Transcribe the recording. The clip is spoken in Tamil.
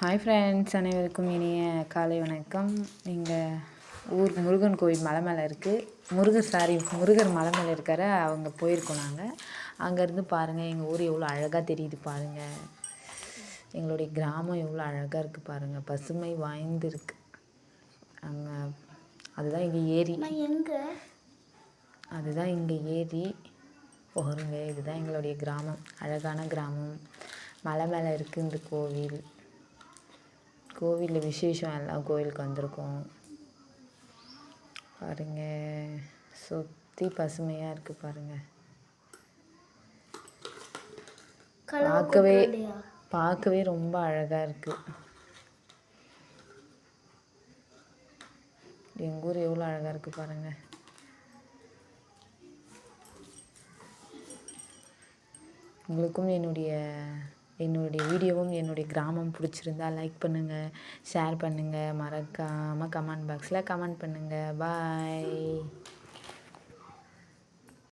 ஹாய் ஃப்ரெண்ட்ஸ் அனைவருக்கும் இனிய காலை வணக்கம். நீங்கள் ஊர் முருகன் கோயில் மலை மேலே இருக்குது முருகர் சாரி முருகர் மலை மேலே இருக்காரு அவங்க போயிருக்கோம் நாங்கள் அங்கேருந்து பாருங்கள் எங்கள் ஊர் எவ்வளோ அழகாக தெரியுது பாருங்கள் எங்களுடைய கிராமம் எவ்வளோ அழகாக இருக்குது பாருங்கள் பசுமை வாய்ந்து இருக்கு அங்கே அதுதான் இங்கே ஏரி. அதுதான் இங்கே ஏரி. பாருங்க இதுதான் எங்களுடைய கிராமம். அழகான கிராமம். மலை மேலே இருக்குது இந்த கோவில். கோவிலில் விசேஷம் எல்லாம் கோவிலுக்கு வந்திருக்கோம். பாருங்க. சுற்றி பசுமையாக இருக்குது பாருங்க. பார்க்கவே பார்க்கவே ரொம்ப அழகாக இருக்குது எங்கள் ஊர் எவ்வளோ அழகாக இருக்குது பாருங்க. உங்களுக்கும் என்னுடைய வீடியோவும் என்னுடைய கிராமம் பிடிச்சிருந்தா லைக் பண்ணுங்கள் ஷேர் பண்ணுங்கள் மறக்காமல் கமெண்ட் பாக்ஸில் கமெண்ட் பண்ணுங்கள் பாய்